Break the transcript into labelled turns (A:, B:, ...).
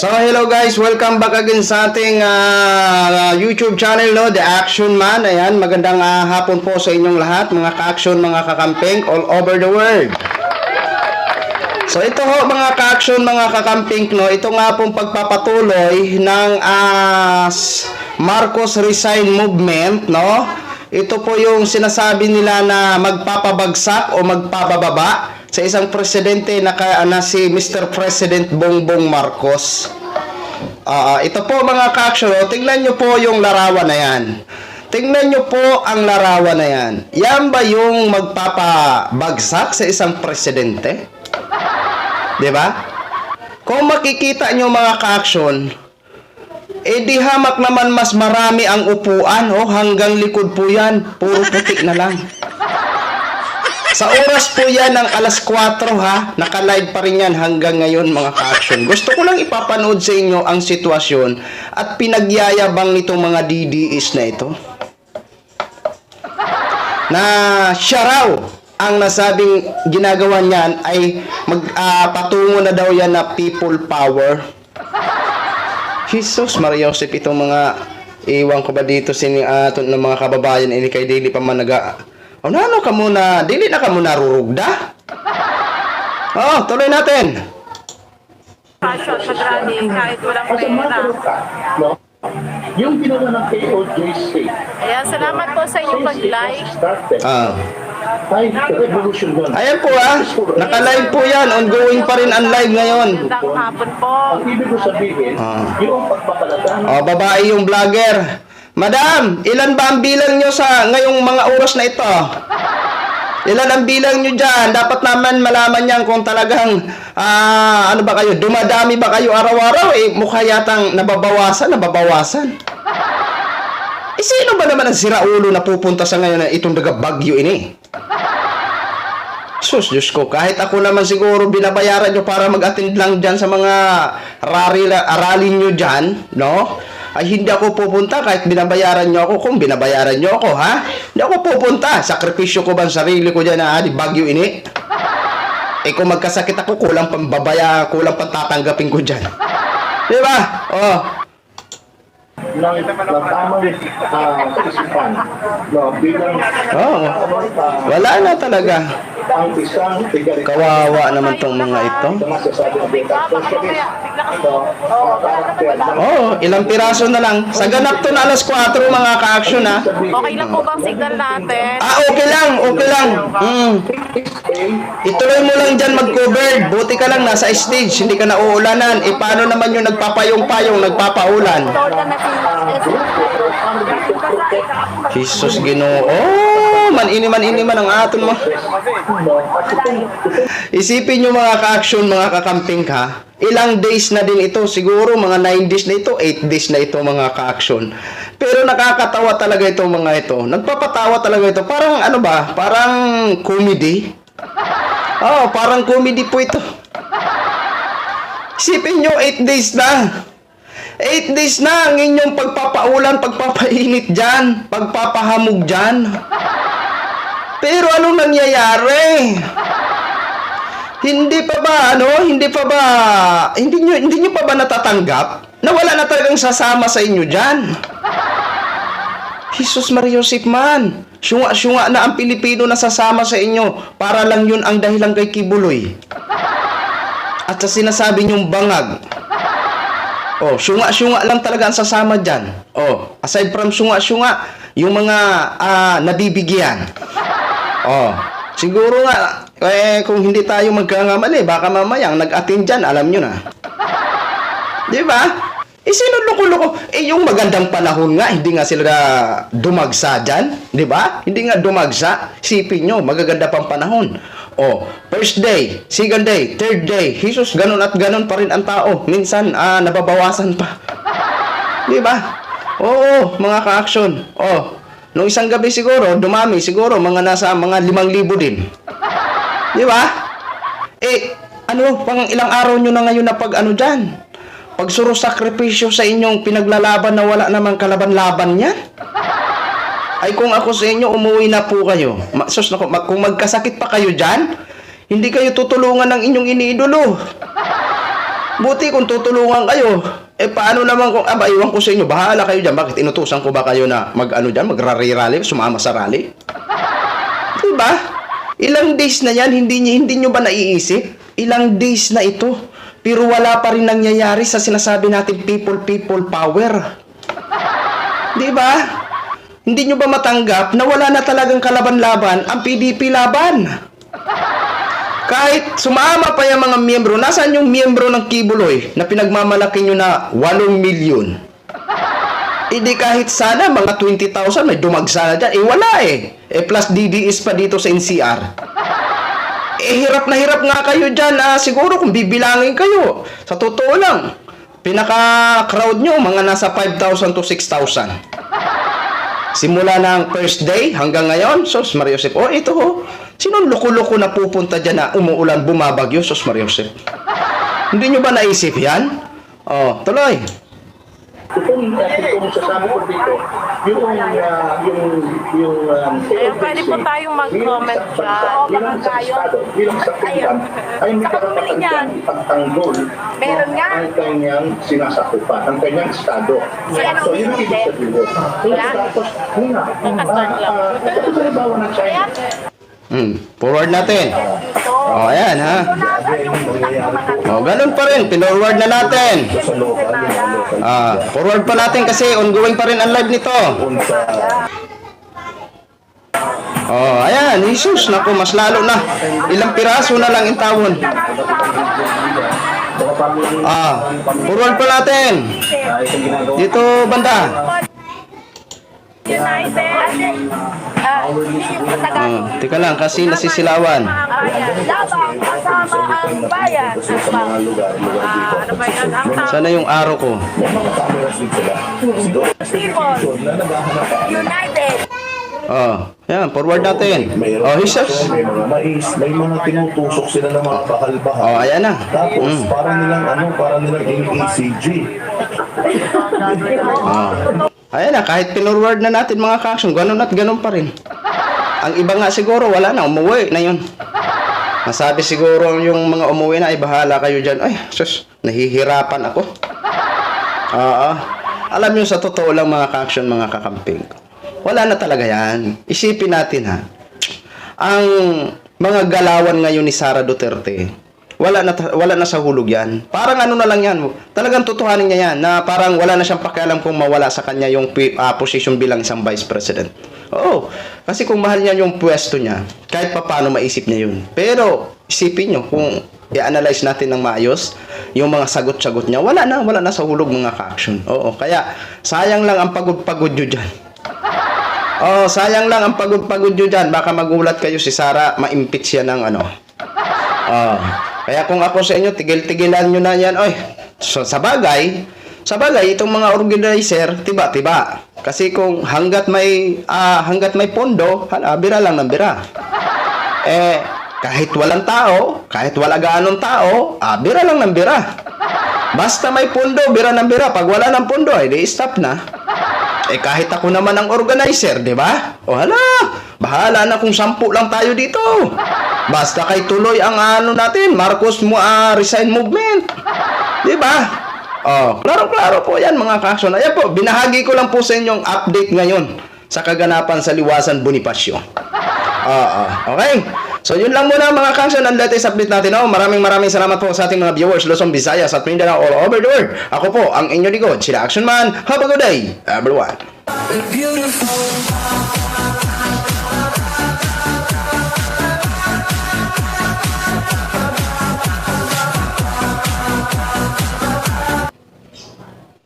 A: So hello guys, welcome back again sa ating ah, YouTube channel no, The Action Man. Ayan, magandang ah, hapon po sa inyong lahat, mga ka-action, mga kakamping all over the world. So ito ho mga ka-action, mga kakamping no, ito nga pong pagpapatuloy ng s- Marcos Resign Movement no. Ito po yung sinasabi nila na magpapabagsak o magpabababa sa isang presidente na, ka, na si Mr. President Bongbong Marcos. Ah, ito po mga ka-action, oh, tingnan nyo po yung larawan na yan. Tingnan nyo po ang larawan na yan. Yan ba yung magpapabagsak sa isang presidente? ba? Kung makikita nyo mga ka-action, eh di hamak naman mas marami ang upuan, oh, hanggang likod po yan, puro putik na lang. Sa oras po yan ng alas 4 ha, naka-live pa rin yan hanggang ngayon mga ka-action. Gusto ko lang ipapanood sa inyo ang sitwasyon at pinagyayabang nitong mga DDS na ito. Na siya raw ang nasabing ginagawa niyan ay mag, ah, patungo na daw yan na people power. Jesus Maria Joseph itong mga iwan ko ba dito sini aton ng mga kababayan ini kay dili pa man naga O nano ka muna, dili na ka muna rurugda? Oh, tuloy natin.
B: passion sa grani kahit walang pera.
C: no? Yung ginawa ng KOJC
B: Ayan, salamat po sa inyong pag-like.
A: Ah. Ayan po ah, naka-live po yan, ongoing pa rin ang live ngayon.
B: Magandang hapon po.
C: Ang ibig ko sabihin,
A: Ah.
C: yung pagpapalagan
A: Oh, babae yung vlogger. Madam, ilan ba ang bilang nyo sa ngayong mga oras na ito? Ilan ang bilang nyo dyan? Dapat naman malaman yan kung talagang, ah, ano ba kayo, dumadami ba kayo araw-araw? Eh, mukha yatang nababawasan, nababawasan. Eh, sino ba naman ang siraulo na pupunta sa ngayon na itong daga Bagyo ini? Sus, Diyos ko, kahit ako naman siguro binabayaran nyo para mag-attend lang dyan sa mga rally, rally nyo dyan, no? Ay hindi ako pupunta kahit binabayaran nyo ako. Kung binabayaran nyo ako, ha? Hindi ako pupunta. Sakripisyo ko ba ang sarili ko dyan na di bagyo ini? Eh kung magkasakit ako, kulang pang babaya, kulang pang tatanggapin ko dyan. Di ba? Oh, oh. Wala na talaga.
C: Ang isang tigarin
A: Kawawa naman tong mga ito. Oh, ilang piraso na lang. Sa ganap to na alas 4 mga ka-action ha.
B: Okay lang po bang signal natin?
A: Ah, okay lang, okay lang. Mm. Ituloy mo lang dyan mag-covered. Buti ka lang nasa stage, hindi ka nauulanan. E paano naman yung nagpapayong-payong, nagpapaulan? Jesus ginoo. Oh, manini manini man ang aton mo. Isipin nyo mga ka-action, mga kakamping ka. Ilang days na din ito. Siguro mga 9 days na ito, 8 days na ito mga ka-action. Pero nakakatawa talaga ito mga ito. Nagpapatawa talaga ito. Parang ano ba? Parang comedy. Oh, parang comedy po ito. Isipin nyo, 8 days na. 8 days na ang inyong pagpapaulan, pagpapainit dyan, pagpapahamog dyan. Pero anong nangyayari? Hindi pa ba, ano? Hindi pa ba, hindi nyo, hindi nyo pa ba natatanggap na wala na talagang sasama sa inyo dyan? Jesus Maria Joseph man, syunga-syunga na ang Pilipino na sasama sa inyo para lang yun ang dahilan kay Kibuloy. At sa sinasabi nyong bangag, Oh, syunga-syunga lang talaga ang sasama dyan. Oh, aside from syunga-syunga, yung mga ah, nabibigyan. Oh, siguro nga, eh, kung hindi tayo magkangamali, baka mamaya ang nag-attend dyan, alam nyo na. Di ba? Eh, sino loko-loko? Eh, yung magandang panahon nga, hindi nga sila dumagsa dyan. Di ba? Hindi nga dumagsa. Sipin nyo, magaganda pang panahon. Oh, first day, second day, third day. Jesus, ganun at ganun pa rin ang tao. Minsan, ah, nababawasan pa. Di ba? Oo, mga ka-action. Oh, nung isang gabi siguro, dumami siguro, mga nasa mga limang libo din. Di ba? Eh, ano, pang ilang araw nyo na ngayon na pag ano dyan? Pagsuro sakripisyo sa inyong pinaglalaban na wala namang kalaban-laban yan? Ay kung ako sa inyo, umuwi na po kayo. Sus, naku, ma- kung magkasakit pa kayo dyan, hindi kayo tutulungan ng inyong iniidolo. Buti kung tutulungan kayo. Eh, paano naman kung, aba, iwan ko sa inyo, bahala kayo dyan. Bakit inutusan ko ba kayo na mag, ano dyan, mag-rally-rally, sumama sa rally? Diba? Ilang days na yan, hindi, nyo- hindi nyo ba naiisip? Ilang days na ito. Pero wala pa rin nangyayari sa sinasabi natin people, people, power. Di ba? Hindi nyo ba matanggap na wala na talagang kalaban-laban ang PDP laban? Kahit sumama pa yung mga miyembro, nasaan yung miyembro ng Kibuloy na pinagmamalaki nyo na 8 milyon? Hindi kahit sana mga 20,000 may dumagsa na dyan. Eh wala eh. Eh plus DDS pa dito sa NCR. Eh hirap na hirap nga kayo dyan. Ah, siguro kung bibilangin kayo. Sa totoo lang. Pinaka-crowd nyo mga nasa 5,000 to 6,000. Simula ng first day hanggang ngayon, Sos Mario Josep. Oh, ito oh. Sinong loko-loko na pupunta dyan na umuulan, bumabagyo, Sos Mario Josep? Hindi nyo ba naisip yan? Oh, tuloy.
C: Itong, uh, itong sasabi ko dito, yung, uh, yung, yung, um,
B: Ayun, pwede po tayong mag-comment dyan.
C: bilang sa Estado, bilang sa Pilihan, ay may karapatan dyan ipagtanggol
D: Meron nga.
C: ang kanyang sinasakupan, ang kanyang Estado. So, yun ang ibig sabihin. Tapos, yun na,
B: Nakastart lang.
C: ah, ah, ito sa halimbawa ng China.
A: Hmm, forward natin. Oh, ayan ha. Oh, ganun pa rin. Pinorward na natin. Ah, forward pa natin kasi ongoing pa rin ang live nito. Oh, ayan. Jesus, naku, mas lalo na. Ilang piraso na lang intawon. Ah, forward pa natin. Dito, banda.
D: United. Ah,
A: tika lang, kasi nasisilawan.
D: Labang kasama ang bayan.
B: Ah, ano ba yun? Ang tawag
A: Sana yung araw ko.
D: People. United.
A: Oh, ayan, forward natin. Oh, Jesus.
E: May mga mais, may mga tinutusok sila ng mga bahalbahan.
A: Oh, ayan na.
E: Tapos, parang nilang ano, parang nilang ECG.
A: Ah. Ayan na, kahit pinorward na natin mga ka-action, ganun at ganun pa rin. Ang iba nga siguro, wala na, umuwi na yun. Nasabi siguro yung mga umuwi na, ay bahala kayo dyan. Ay, sus, nahihirapan ako. Oo. Alam nyo, sa totoo lang mga ka-action, mga kakamping, wala na talaga yan. Isipin natin ha, ang mga galawan ngayon ni Sara Duterte, wala na wala na sa hulog yan. Parang ano na lang yan. Talagang tutuhanin niya yan na parang wala na siyang pakialam kung mawala sa kanya yung pi- ah, position bilang isang vice president. Oo. Kasi kung mahal niya yung pwesto niya, kahit pa paano maisip niya yun. Pero isipin niyo kung i-analyze natin ng maayos yung mga sagot-sagot niya, wala na, wala na sa hulog mga ka-action. Oo. Kaya sayang lang ang pagod-pagod niyo dyan. Oh, sayang lang ang pagod-pagod nyo dyan. Baka magulat kayo si Sara, ma-impeach siya ng ano. Oh. Kaya kung ako sa inyo, tigil-tigilan nyo na yan. Oy, so, sa bagay, sa bagay, itong mga organizer, tiba-tiba. Kasi kung hanggat may, ah, hanggat may pondo, hala, bira lang ng bira. Eh, kahit walang tao, kahit wala gaanong tao, ah, bira lang ng bira. Basta may pondo, bira ng bira. Pag wala ng pondo, di stop na. Eh kahit ako naman ang organizer, di ba? O hala, bahala na kung sampu lang tayo dito. Basta kay tuloy ang ano natin, Marcos mo ah, resign movement. Di ba? Oh, klaro-klaro po yan mga kaksyon. Ayan po, binahagi ko lang po sa inyong update ngayon sa kaganapan sa Liwasan Bonifacio. Oo, okay? So yun lang muna mga kaksyon ang latest update natin. Oh, maraming maraming salamat po sa ating mga viewers Luzon, Visayas at Mindanao all over the world. Ako po ang inyo ligo, Chila Action Man. Have a good day, everyone.
F: Beautiful.